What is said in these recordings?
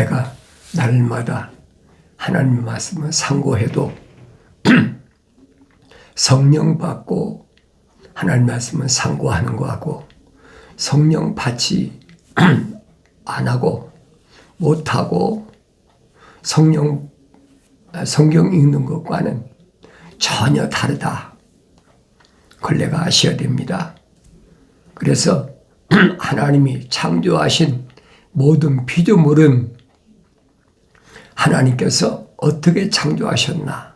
내가 날마다 하나님 말씀을 상고해도 성령 받고 하나님 말씀을 상고하는 거하고 성령 받지 안 하고 못 하고 성령 성경 읽는 것과는 전혀 다르다. 그걸 내가 아셔야 됩니다. 그래서 하나님이 창조하신 모든 피조물은 하나님께서 어떻게 창조하셨나?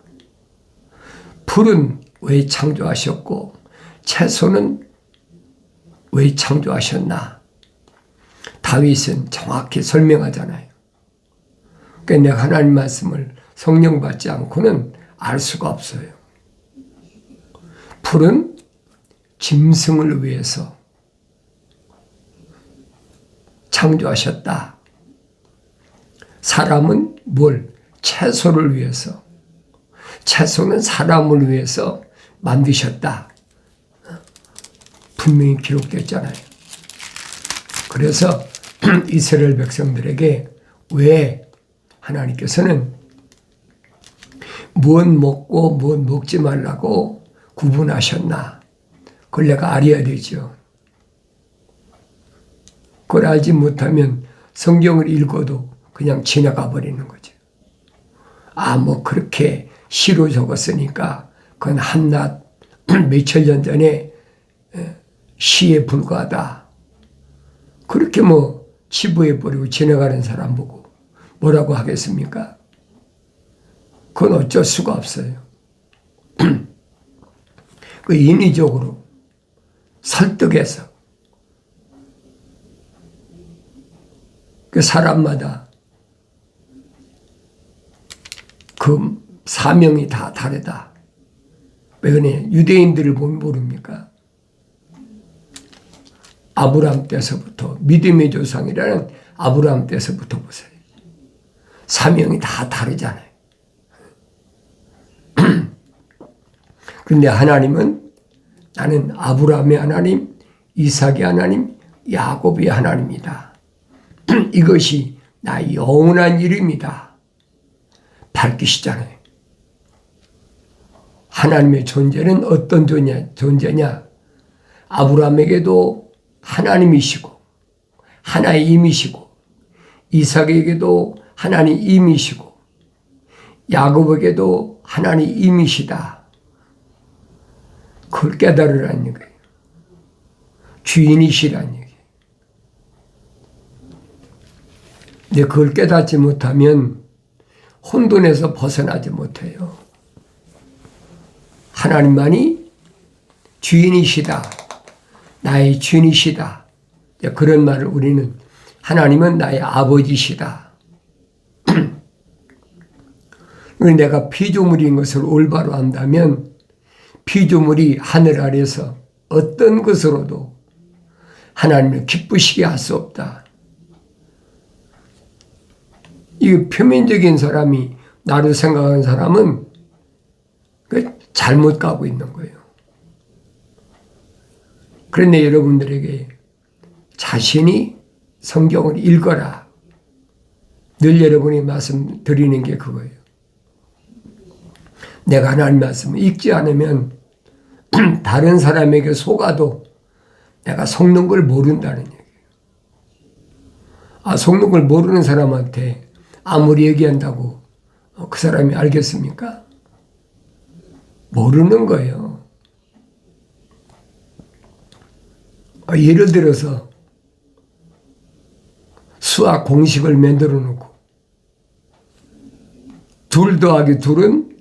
풀은 왜 창조하셨고, 채소는 왜 창조하셨나? 다윗은 정확히 설명하잖아요. 그러니까 내가 하나님 말씀을 성령 받지 않고는 알 수가 없어요. 풀은 짐승을 위해서 창조하셨다. 사람은 뭘? 채소를 위해서. 채소는 사람을 위해서 만드셨다. 분명히 기록됐잖아요. 그래서 이스라엘 백성들에게 왜 하나님께서는 무엇 먹고 무엇 먹지 말라고 구분하셨나? 그걸 내가 알아야 되죠. 그걸 알지 못하면 성경을 읽어도 그냥 지나가 버리는 거죠. 아, 뭐 그렇게 시로 적었으니까 그건 한낱 몇천 년 전에 시에 불과하다. 그렇게 뭐 치부해 버리고 지나가는 사람 보고 뭐라고 하겠습니까? 그건 어쩔 수가 없어요. 그 인위적으로 설득해서 그 사람마다 그 사명이 다 다르다. 왜 그래? 유대인들을 보면 모릅니까? 아브라함 때서부터 믿음의 조상이라는 아브라함 때서부터 보세요. 사명이 다 다르잖아요. 그런데 하나님은 나는 아브라함의 하나님, 이삭의 하나님, 야곱의 하나님이다. 이것이 나 영원한 이름이다. 밝히시잖아요. 하나님의 존재는 어떤 존재냐? 아브라함에게도 하나님이시고, 하나의 임이시고, 이삭에게도 하나님 임이시고, 야곱에게도 하나님 임이시다. 그걸 깨달으라는 거예요. 주인이시라는 얘기예요. 근데 그걸 깨닫지 못하면 혼돈에서 벗어나지 못해요. 하나님만이 주인이시다. 나의 주인이시다. 그런 말을 우리는 하나님은 나의 아버지시다. 내가 피조물인 것을 올바로 안다면 피조물이 하늘 아래서 어떤 것으로도 하나님을 기쁘시게 할 수 없다. 이 표면적인 사람이 나를 생각하는 사람은 그 잘못 가고 있는 거예요. 그런데 여러분들에게 자신이 성경을 읽어라. 늘 여러분이 말씀드리는 게 그거예요. 내가 하나님 말씀을 읽지 않으면 다른 사람에게 속아도 내가 속는 걸 모른다는 얘기예요. 아, 속는 걸 모르는 사람한테 아무리 얘기한다고 그 사람이 알겠습니까? 모르는 거예요. 아, 예를 들어서 수학 공식을 만들어 놓고 둘 더하기 둘은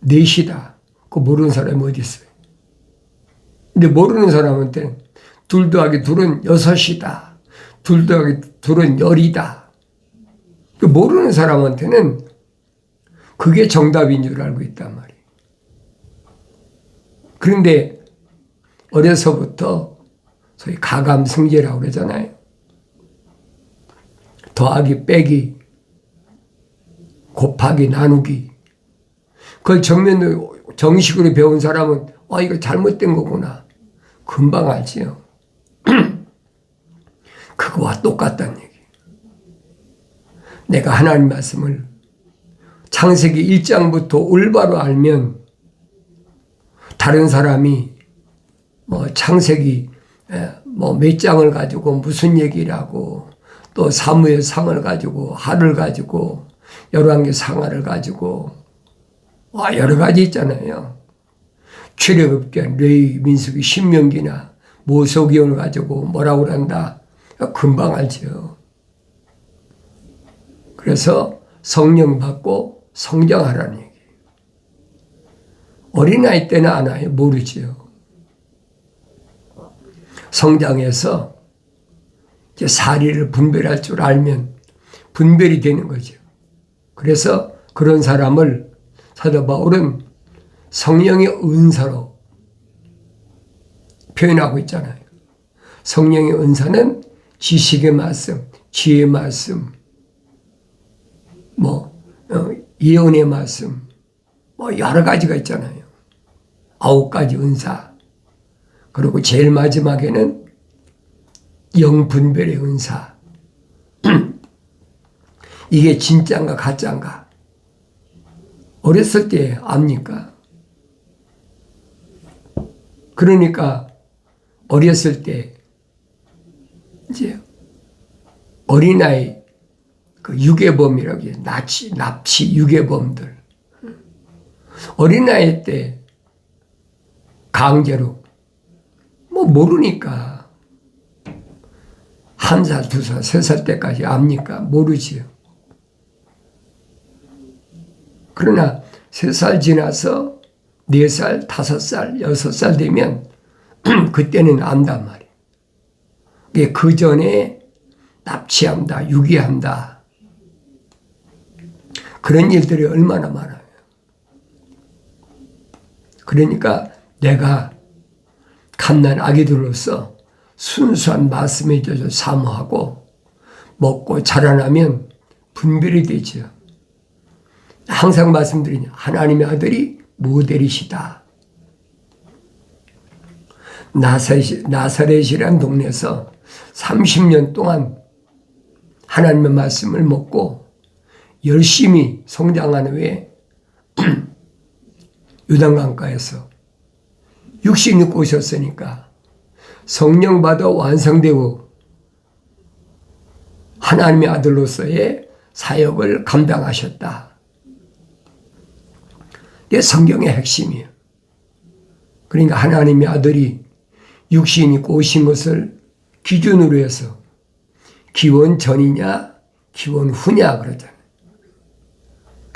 넷이다. 그 모르는 사람이 어디 있어요? 근데 모르는 사람한테 둘 더하기 둘은 여섯이다. 둘 더하기 둘은 열이다. 그 모르는 사람한테는 그게 정답인 줄 알고 있단 말이에요. 그런데 어려서부터 소위 가감승제라고 그러잖아요. 더하기 빼기 곱하기 나누기 그걸 정면으로 정식으로 배운 사람은 아 이거 잘못된 거구나 금방 알지요. 그거와 똑같다는. 내가 하나님 말씀을 창세기 1장부터 올바로 알면 다른 사람이 뭐 창세기 뭐 몇 장을 가지고 무슨 얘기라고 또 사무의 상을 가지고 하를 가지고 열왕기 상하를 가지고 와 여러 가지 있잖아요. 출애굽기, 레위, 민수기, 신명기나 모소기원을 가지고 뭐라고 그런다. 금방 알죠. 그래서 성령 받고 성장하라는 얘기예요. 어린아이 때는 아나요? 모르지요. 성장해서 이제 사리를 분별할 줄 알면 분별이 되는 거죠. 그래서 그런 사람을 사도 바울은 성령의 은사로 표현하고 있잖아요. 성령의 은사는 지식의 말씀, 지혜의 말씀, 뭐 어, 예언의 말씀, 뭐 여러 가지가 있잖아요. 아홉 가지 은사. 그리고 제일 마지막에는 영분별의 은사. 이게 진짜인가 가짜인가? 어렸을 때 압니까? 그러니까 어렸을 때 이제 어린아이 그 유괴범이라고 해요. 납치, 납치 유괴범들. 어린아이 때 강제로 뭐 모르니까 한 살, 두 살, 세 살 때까지 압니까? 모르지요. 그러나 세 살 지나서 네 살, 다섯 살, 여섯 살 되면 그때는 안단 말이에요. 그 전에 납치한다, 유기한다. 그런 일들이 얼마나 많아요. 그러니까 내가 갓난 아기들로서 순수한 말씀에 젖어 사모하고 먹고 자라나면 분별이 되죠. 항상 말씀드리냐. 하나님의 아들이 모델이시다. 나사렛이란 동네에서 30년 동안 하나님의 말씀을 먹고 열심히 성장한 후에 유단강가에서 육신 입고 오셨으니까 성령 받아 완성되고 하나님의 아들로서의 사역을 감당하셨다. 이게 성경의 핵심이에요. 그러니까 하나님의 아들이 육신 입고 오신 것을 기준으로 해서 기원 전이냐 기원 후냐 그러잖아요.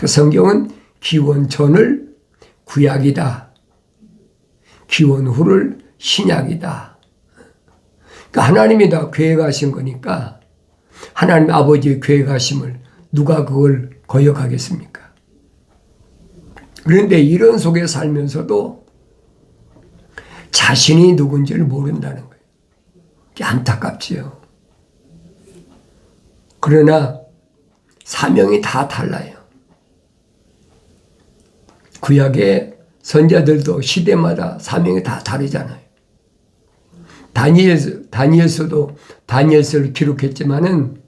그 성경은 기원 전을 구약이다. 기원 후를 신약이다. 그러니까 하나님이 다 계획하신 거니까 하나님 아버지의 계획하심을 누가 그걸 거역하겠습니까? 그런데 이런 속에 살면서도 자신이 누군지를 모른다는 거예요. 안타깝지요. 그러나 사명이 다 달라요. 구약의 선자들도 시대마다 사명이 다 다르잖아요. 다니엘, 다니엘서도 다니엘서를 기록했지만은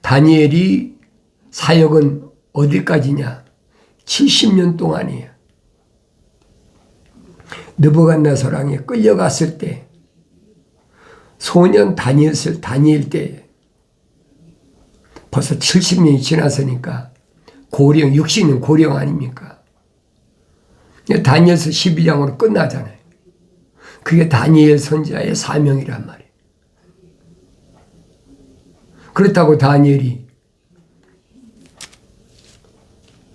다니엘이 사역은 어디까지냐? 70년 동안이에요. 느부갓네살왕에 끌려갔을 때 소년 다니엘을 다니엘 때 벌써 70년이 지났으니까 고령 60년 고령 아닙니까? 다니엘서 12장으로 끝나잖아요. 그게 다니엘 선지자의 사명이란 말이에요. 그렇다고 다니엘이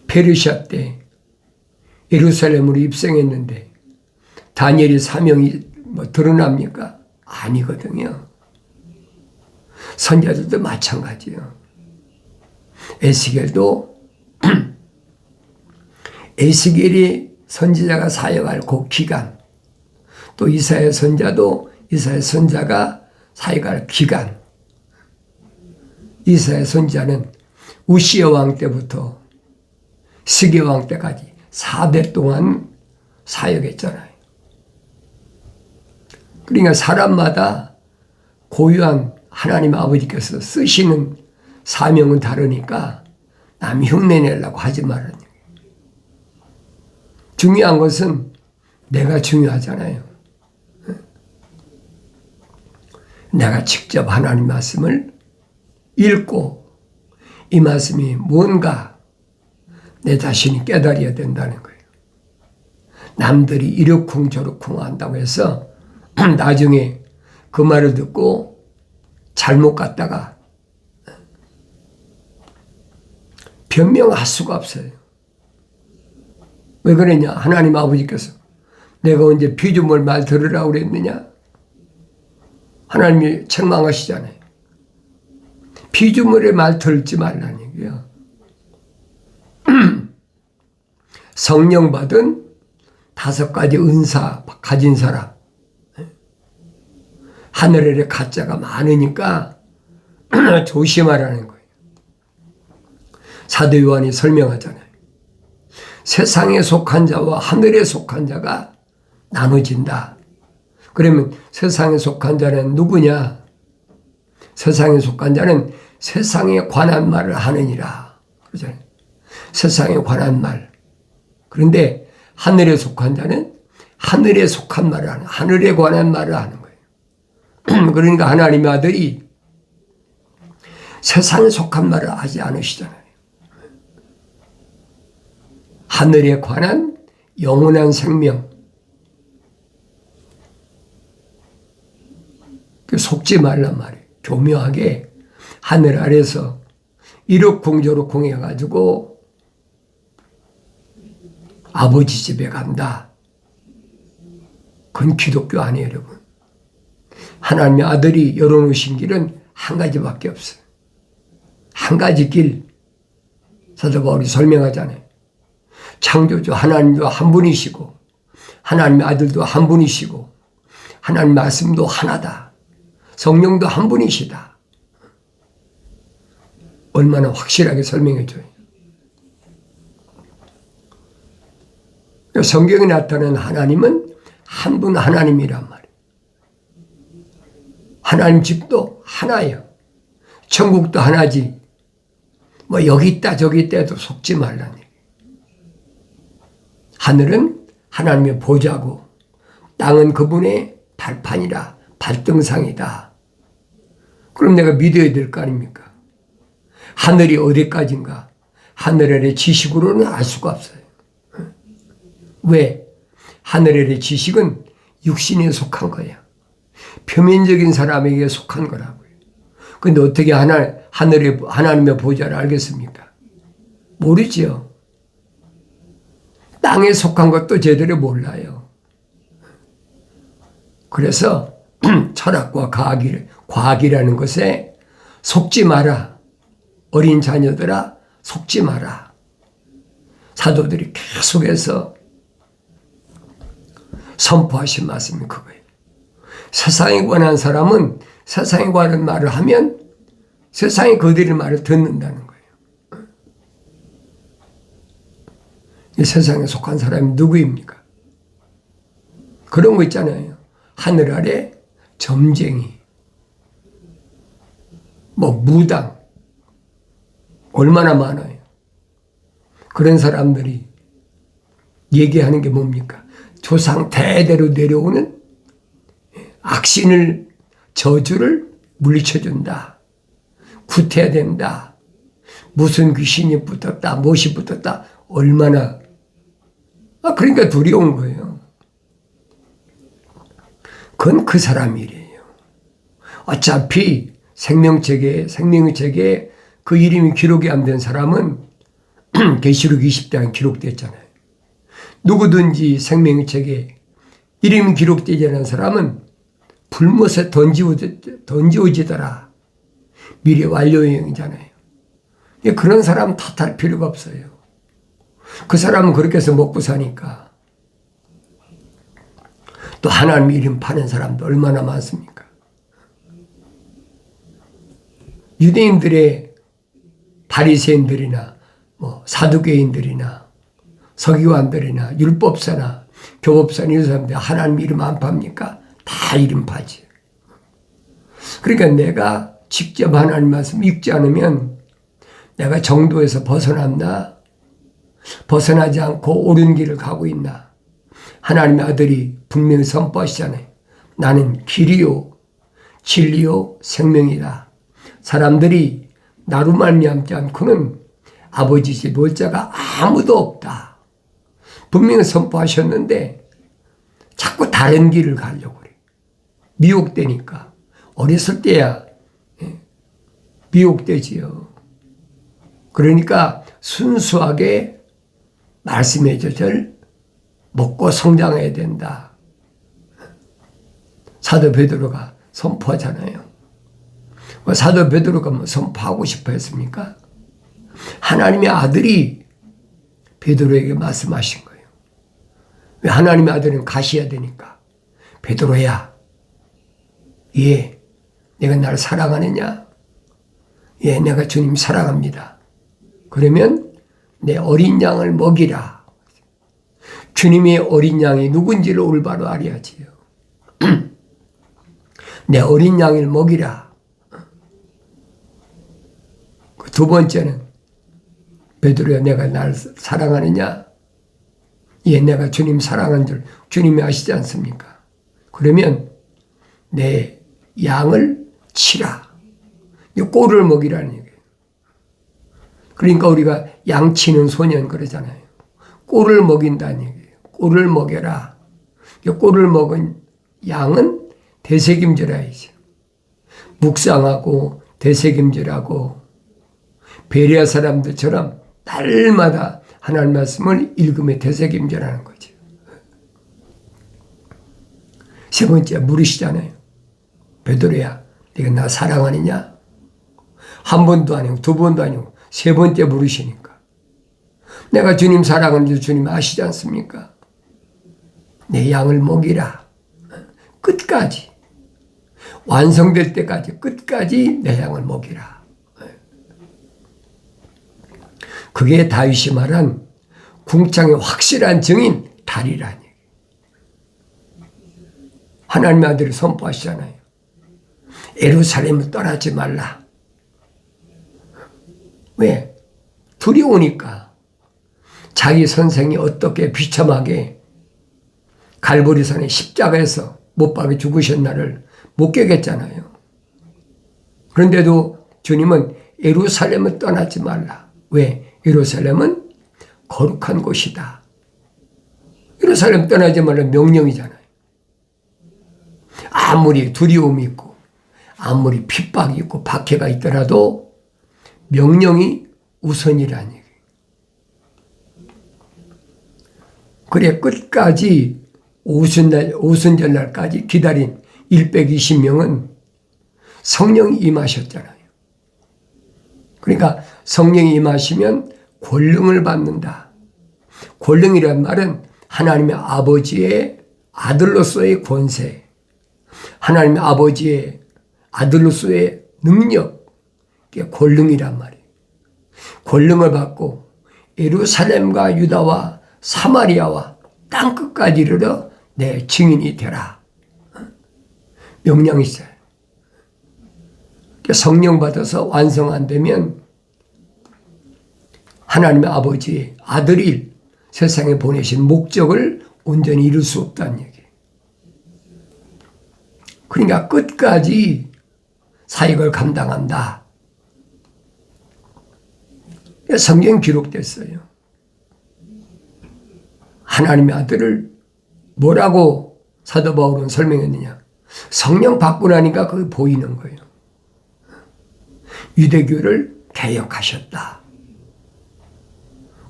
페르시아 때 예루살렘으로 입성했는데 다니엘의 사명이 뭐 드러납니까? 아니거든요. 선자들도 마찬가지요. 에스겔도 에스겔이 선지자가 사역할 그 기간, 또 이사야 선자도 이사야 선자가 사역할 기간. 이사야 선자는 우시아 왕 때부터 스게 왕 때까지 4대 동안 사역했잖아요. 그러니까 사람마다 고유한 하나님 아버지께서 쓰시는 사명은 다르니까 남 흉내 내려고 하지 얘기예요. 중요한 것은 내가 중요하잖아요. 내가 직접 하나님 말씀을 읽고 이 말씀이 뭔가 내 자신이 깨달아야 된다는 거예요. 남들이 이러쿵 저러쿵 한다고 해서 나중에 그 말을 듣고 잘못 갔다가 변명할 수가 없어요. 왜 그랬냐? 하나님 아버지께서 내가 언제 피조물 말 들으라고 그랬느냐? 하나님이 책망하시잖아요. 피조물의 말 들지 말라는 얘기야. 성령 받은 다섯 가지 은사 가진 사람. 하늘에 가짜가 많으니까 조심하라는 거예요. 사도 요한이 설명하잖아요. 세상에 속한 자와 하늘에 속한 자가 나눠진다. 그러면 세상에 속한 자는 누구냐? 세상에 속한 자는 세상에 관한 말을 하느니라. 세상에 관한 말. 그런데 하늘에 속한 자는 하늘에 속한 말을 하는, 하늘에 관한 말을 하는 거예요. 그러니까 하나님의 아들이 세상에 속한 말을 하지 않으시잖아요. 하늘에 관한 영원한 생명, 그 속지 말란 말이에요. 교묘하게 하늘 아래서 이륙궁저륙궁 해가지고 아버지 집에 간다. 그건 기독교 아니에요, 여러분. 하나님의 아들이 열어놓으신 길은 한 가지밖에 없어요. 한 가지 길. 사도 바울이 설명하잖아요. 창조주 하나님도 한 분이시고, 하나님의 아들도 한 분이시고, 하나님 말씀도 하나다. 성령도 한 분이시다. 얼마나 확실하게 설명해 줘요. 성경에 나타난 하나님은 한 분 하나님이란 말이에요. 하나님 집도 하나예요. 천국도 하나지. 뭐 여기 있다 저기 있다도 속지 말라는 얘기예요. 하늘은 하나님의 보좌고 땅은 그분의 발판이라 발등상이다. 그럼 내가 믿어야 될 거 아닙니까? 하늘이 어디까지인가? 하늘 아래 지식으로는 알 수가 없어요. 왜? 하늘 아래 지식은 육신에 속한 거야. 표면적인 사람에게 속한 거라고요. 근데 어떻게 하나, 하늘의, 하나님의 보좌를 알겠습니까? 모르지요. 땅에 속한 것도 제대로 몰라요. 그래서 철학과 과학이, 과학이라는 것에 속지 마라. 어린 자녀들아, 속지 마라. 사도들이 계속해서 선포하신 말씀이 그거예요. 세상에 관한 사람은 세상에 관한 말을 하면 세상이 그들의 말을 듣는다는 거예요. 이 세상에 속한 사람이 누구입니까? 그런 거 있잖아요. 하늘 아래 점쟁이, 뭐 무당, 얼마나 많아요. 그런 사람들이 얘기하는 게 뭡니까? 조상 대대로 내려오는 악신을 저주를 물리쳐준다. 구태야 된다. 무슨 귀신이 붙었다, 무엇이 붙었다, 얼마나. 아, 그러니까 두려운 거예요. 그건 그 사람 일이에요. 어차피 생명책에, 생명의 책에 그 이름이 기록이 안 된 사람은 계시록 20장에 기록됐잖아요. 누구든지 생명의 책에 이름이 기록되지 않은 사람은 불못에 던지어지더라. 미래 완료형이잖아요. 그런 사람 탓할 필요가 없어요. 그 사람은 그렇게 해서 먹고 사니까. 또 하나님 이름 파는 사람도 얼마나 많습니까? 유대인들의 바리새인들이나 뭐 사두개인들이나 서기관들이나 율법사나 교법사 이런 사람들 하나님 이름 안 팝니까? 다 이름 파지. 그러니까 내가 직접 하나님 말씀 읽지 않으면 내가 정도에서 벗어났나? 벗어나지 않고 옳은 길을 가고 있나? 하나님의 아들이 분명히 선포하시잖아요. 나는 길이요, 진리요, 생명이다. 사람들이 나로 말미암지 않고는 아버지 집 놀자가 아무도 없다. 분명히 선포하셨는데 자꾸 다른 길을 가려고 그래. 미혹되니까. 어렸을 때야 예, 미혹되지요. 그러니까 순수하게 말씀의 젖을 먹고 성장해야 된다. 사도 베드로가 선포하잖아요. 뭐 사도 베드로가 뭐 선포하고 싶어 했습니까? 하나님의 아들이 베드로에게 말씀하신 거예요. 왜 하나님의 아들은 가셔야 되니까. 베드로야, 예, 내가 나를 사랑하느냐? 예, 내가 주님 사랑합니다. 그러면 내 어린 양을 먹이라. 주님의 어린 양이 누군지를 올바로 알아야지요. 내 어린 양을 먹이라. 그두 번째는 베드로야 내가 날 사랑하느냐? 예, 내가 주님 사랑한 줄 주님이 아시지 않습니까? 그러면 내 양을 치라. 꼴을 먹이라는 얘기예요. 그러니까 우리가 양치는 소년 그러잖아요. 꼴을 먹인다는 얘기예요. 꼴을 먹여라. 꼴을 먹은 양은 대책임질해야죠. 묵상하고 대책임질하고 베리아 사람들처럼 날마다 하나님 말씀을 읽으며 대책임질하는 거죠. 세 번째 물으시잖아요. 베드로야, 네가 나 사랑하느냐? 한 번도 아니고 두 번도 아니고 세 번째 물으시니까 내가 주님 사랑하는 줄 주님 아시지 않습니까? 내 양을 먹이라. 끝까지. 완성될 때까지 끝까지 내 양을 먹이라. 그게 다윗이 말한 궁창의 확실한 증인 달이라니. 하나님의 아들이 선포하시잖아요. 에루살렘을 떠나지 말라. 왜? 두려우니까. 자기 선생이 어떻게 비참하게 갈보리산의 십자가에서 못 박아 죽으셨나를 못 깨겠잖아요. 그런데도 주님은 예루살렘을 떠나지 말라. 왜? 예루살렘은 거룩한 곳이다. 예루살렘 떠나지 말라 명령이잖아요. 아무리 두려움이 있고, 아무리 핍박이 있고, 박해가 있더라도 명령이 우선이라는 얘기예요. 그래, 끝까지 오순날, 오순절 날까지 기다린 120명은 성령이 임하셨잖아요. 그러니까 성령이 임하시면 권능을 받는다. 권능이란 말은 하나님의 아버지의 아들로서의 권세, 하나님의 아버지의 아들로서의 능력, 권능이란 말이에요. 권능을 받고 예루살렘과 유다와 사마리아와 땅 끝까지 이르러 내 증인이 되라. 명령이 있어요. 성령 받아서 완성 안 되면 하나님의 아버지 아들이 세상에 보내신 목적을 온전히 이룰 수 없다는 얘기예요. 그러니까 끝까지 사역을 감당한다. 성경 기록됐어요. 하나님의 아들을 뭐라고 사도 바울은 설명했느냐? 성령 받고 나니까 그게 보이는 거예요. 유대교를 개혁하셨다.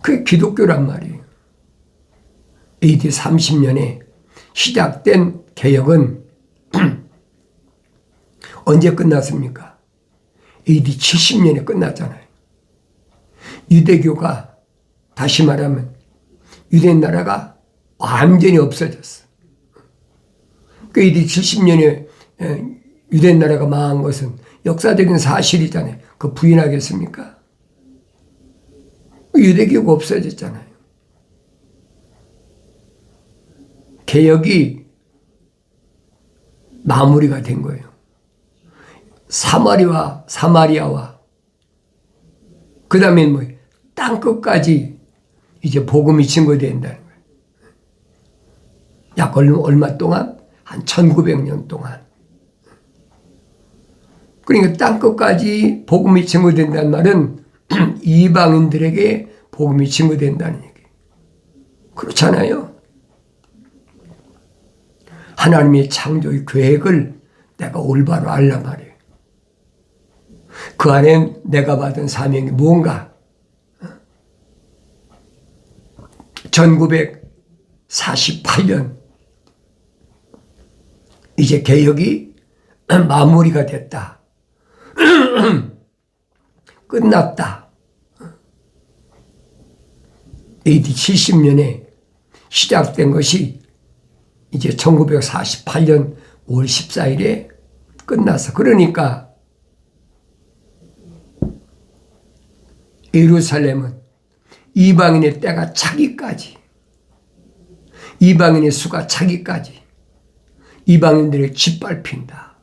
그게 기독교란 말이에요. AD 30년에 시작된 개혁은 언제 끝났습니까? AD 70년에 끝났잖아요. 유대교가 다시 말하면 유대 나라가 완전히 없어졌어. 그 AD 70년에 유대 나라가 망한 것은 역사적인 사실이잖아요. 그 부인하겠습니까? 유대교가 없어졌잖아요. 개혁이 마무리가 된 거예요. 사마리와 사마리아와 그 다음에 뭐 땅 끝까지 이제 복음이 증거된다는 거예요. 약 얼마, 얼마 동안? 한 1900년 동안. 그러니까 땅 끝까지 복음이 증거된다는 말은 이방인들에게 복음이 증거된다는 얘기. 그렇잖아요. 하나님의 창조의 계획을 내가 올바로 알란 말이에요. 그 안에 내가 받은 사명이 무언가? 1948년 이제 개혁이 마무리가 됐다. 끝났다. AD 70년에 시작된 것이 이제 1948년 5월 14일에 끝나서 그러니까 예루살렘은 이방인의 때가 차기까지 이방인의 수가 차기까지 이방인들의 짓밟힌다.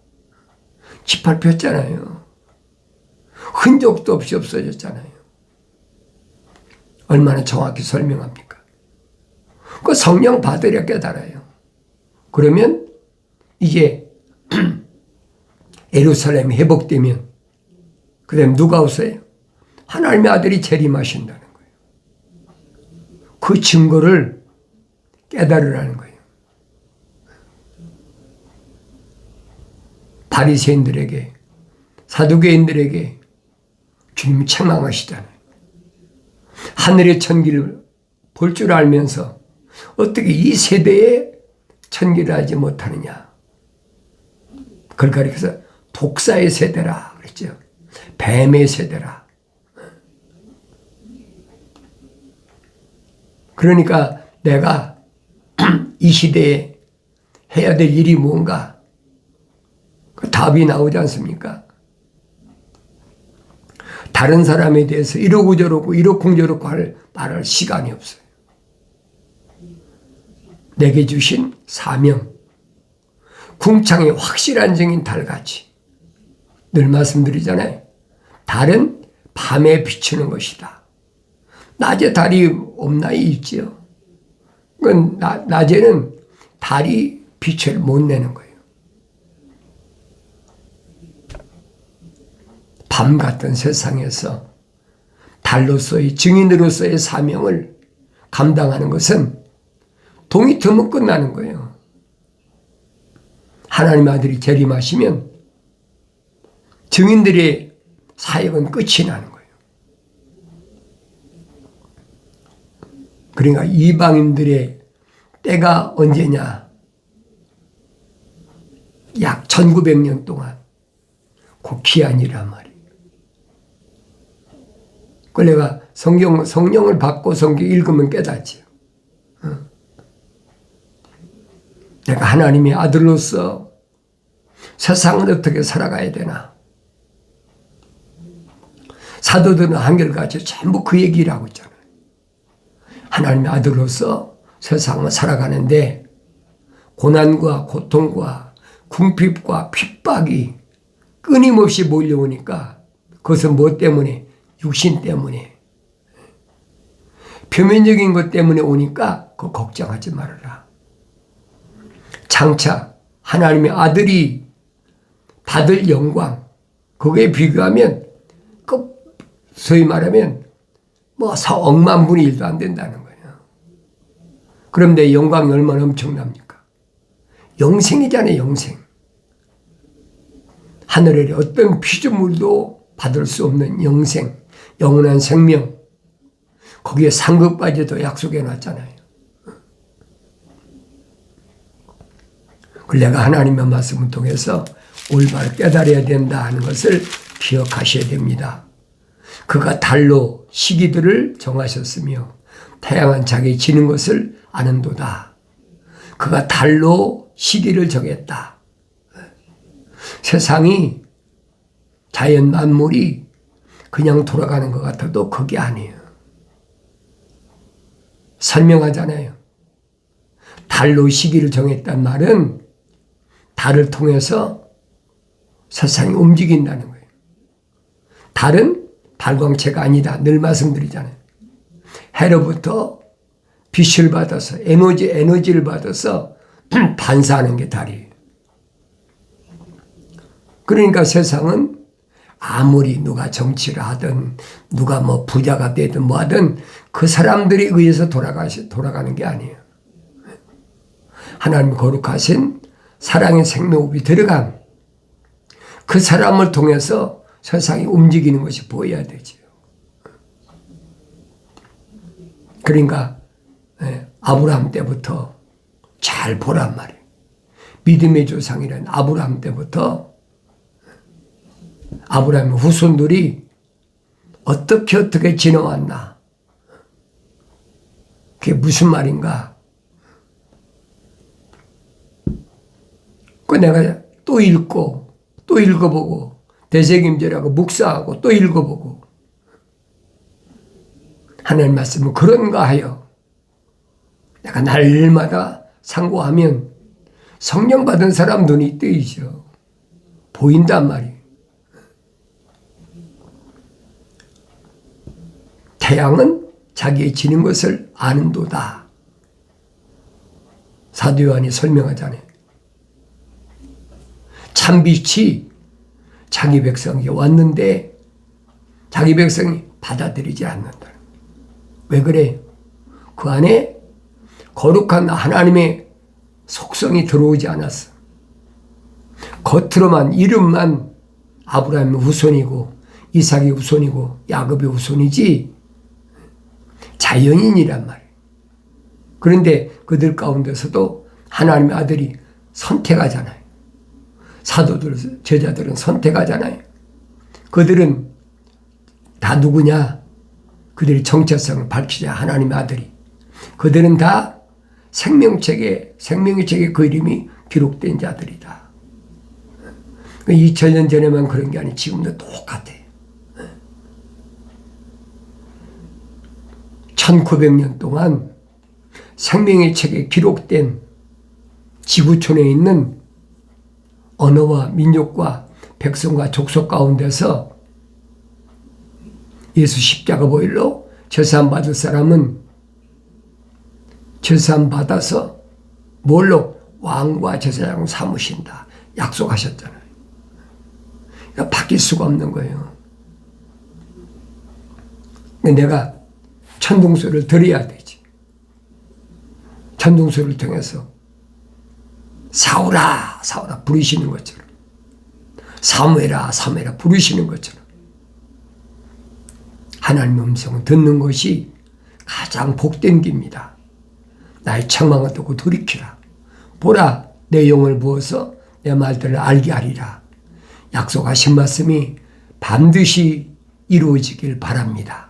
짓밟혔잖아요. 흔적도 없이 없어졌잖아요. 얼마나 정확히 설명합니까? 그 성령 받으려 깨달아요. 그러면 이제 예루살렘 회복되면 그다음 누가 오세요? 하나님의 아들이 재림하신다는. 그 증거를 깨달으라는 거예요. 바리새인들에게 사두개인들에게 주님이 책망하시잖아요. 하늘의 천기를 볼 줄 알면서 어떻게 이 세대에 천기를 하지 못하느냐. 그걸 가리켜서 독사의 세대라 그랬죠. 뱀의 세대라. 그러니까 내가 이 시대에 해야 될 일이 뭔가 그 답이 나오지 않습니까? 다른 사람에 대해서 이러고 저러고 이렇고 저렇고 할 말할 시간이 없어요. 내게 주신 사명, 궁창의 확실한 증인 달같이 늘 말씀드리잖아요. 달은 밤에 비추는 것이다. 낮에 달이 없나요? 있지요. 그건 낮에는 달이 빛을 못 내는 거예요. 밤 같은 세상에서 달로서의 증인으로서의 사명을 감당하는 것은 동이 트면 끝나는 거예요. 하나님 아들이 재림하시면 증인들의 사역은 끝이 나는 거예요. 그러니까 이방인들의 때가 언제냐? 약 1900년 동안 그 기한이란 말이에요. 그 내가 성경, 성령을 받고 성경 읽으면 깨닫지. 어. 내가 하나님의 아들로서 세상을 어떻게 살아가야 되나. 사도들은 한결같이 전부 그 얘기를 하고 있잖아요. 하나님의 아들로서 세상을 살아가는데 고난과 고통과 궁핍과 핍박이 끊임없이 몰려오니까 그것은 뭐 때문에 육신 때문에 표면적인 것 때문에 오니까 그 걱정하지 말아라. 장차 하나님의 아들이 받을 영광 그거에 비교하면 그 소위 말하면 뭐 억만 분의 일도 안 된다는. 그럼 내 영광이 얼마나 엄청납니까? 영생이잖아요, 영생. 하늘에 어떤 피조물도 받을 수 없는 영생. 영원한 생명, 거기에 상급까지도 약속해 놨잖아요. 그 내가 하나님의 말씀을 통해서 올바로 깨달아야 된다 하는 것을 기억하셔야 됩니다. 그가 달로 시기들을 정하셨으며 태양은 자기 지는 것을 아는도다. 그가 달로 시기를 정했다. 세상이 자연 만물이 그냥 돌아가는 것 같아도 그게 아니에요. 설명하잖아요. 달로 시기를 정했단 말은 달을 통해서 세상이 움직인다는 거예요. 달은 발광체가 아니다. 늘 말씀드리잖아요. 해로부터 빛을 받아서 에너지 에너지를 받아서 반사하는 게 달이에요. 그러니까 세상은 아무리 누가 정치를 하든 누가 뭐 부자가 되든 뭐 하든 그 사람들에 의해서 돌아가시 돌아가는 게 아니에요. 하나님 거룩하신 사랑의 생명업이 들어간 그 사람을 통해서 세상이 움직이는 것이 보여야 되지요. 그러니까 예, 아브라함 때부터 잘 보란 말이에요. 믿음의 조상이란 아브라함 때부터 아브라함의 후손들이 어떻게 어떻게 지나왔나. 그게 무슨 말인가? 그 내가 또 읽고 또 읽어보고 대책임절하고 묵사하고 또 읽어보고 하나님 말씀은 그런가 하여 내가 날마다 상고하면 성령 받은 사람 눈이 뜨이죠. 보인단 말이에요. 태양은 자기의 지는 것을 아는도다. 사도 요한이 설명하잖아요. 참빛이 자기 백성에게 왔는데 자기 백성이 받아들이지 않는다. 왜 그래? 그 안에 거룩한 하나님의 속성이 들어오지 않았어. 겉으로만 이름만 아브라함의 후손이고 이삭의 후손이고 야곱의 후손이지 자연인이란 말이에요. 그런데 그들 가운데서도 하나님의 아들이 선택하잖아요. 사도들, 제자들은 선택하잖아요. 그들은 다 누구냐? 그들의 정체성을 밝히자 하나님의 아들이. 그들은 다 생명책에, 생명의 책에 그 이름이 기록된 자들이다. 2000년 전에만 그런 게 아니 지금도 똑같아. 1900년 동안 생명의 책에 기록된 지구촌에 있는 언어와 민족과 백성과 족속 가운데서 예수 십자가 보일로 제사함 받을 사람은 제사함 받아서 뭘로 왕과 제사장을 삼으신다 약속하셨잖아요. 그러니까 바뀔 수가 없는 거예요. 내가 천둥소리를 들어야 되지. 천둥소리를 통해서 사오라 사오라 부르시는 것처럼 사무해라 사무해라 부르시는 것처럼 하나님의 음성을 듣는 것이 가장 복된 길입니다. 나의 책망을 듣고 돌이키라. 보라 내 영을 부어서 내 말들을 알게 하리라. 약속하신 말씀이 반드시 이루어지길 바랍니다.